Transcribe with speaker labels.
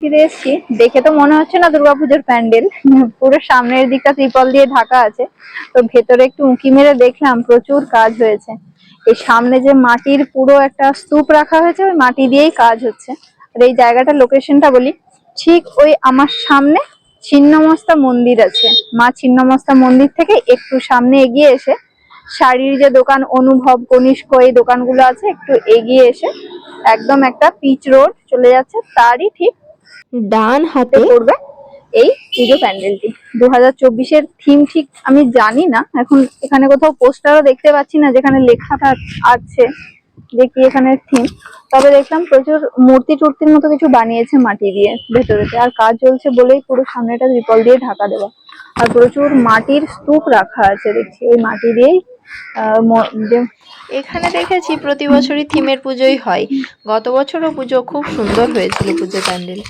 Speaker 1: ফিরে এসেছি। দেখে তো মনে হচ্ছে না দুর্গাপুজোর প্যান্ডেল। পুরো সামনের দিকটা ত্রিপল দিয়ে ঢাকা আছে। তো ভেতরে একটু উঁকি মেরে দেখলাম প্রচুর কাজ হয়েছে। এই সামনে যে মাটির পুরো একটা স্তূপ রাখা হয়েছে, ওই মাটি দিয়েই কাজ হচ্ছে। আর এই জায়গাটার লোকেশনটা বলি, ঠিক ওই আমার সামনে ছিন্নমস্তা মন্দির আছে। মা ছিন্নমস্তা মন্দির থেকে একটু সামনে এগিয়ে এসে, শাড়ির যে দোকান অনুভব কনিষ্ক এই দোকানগুলো আছে, একটু এগিয়ে এসে একদম একটা পিচ রোড চলে যাচ্ছে। তারই ঠিক
Speaker 2: ডান
Speaker 1: হাতে পড়বে এই পুজো প্যান্ডেলটি দু হাজার চব্বিশের থিম ঠিক আমি জানি না। এখন এখানে কোথাও পোস্টারও দেখতে পাচ্ছি না, যেখানে লেখা আছে যে কি এখানে থিম তবে দেখলাম প্রচুর মূর্তি টুর্তির মতো কিছু বানিয়েছে মাটি দিয়ে ভেতরেতে। আর কাজ চলছে বলেই পুরো সামনেটা ত্রিপল দিয়ে ঢাকা দেওয়া। আর প্রচুর মাটির স্তূপ রাখা আছে, দেখছি। ওই মাটি দিয়েই
Speaker 2: এখানে দেখেছি প্রতি বছরই থিমের পুজোই হয়। গত বছরও পুজো খুব সুন্দর হয়েছিল পুজো প্যান্ডেল।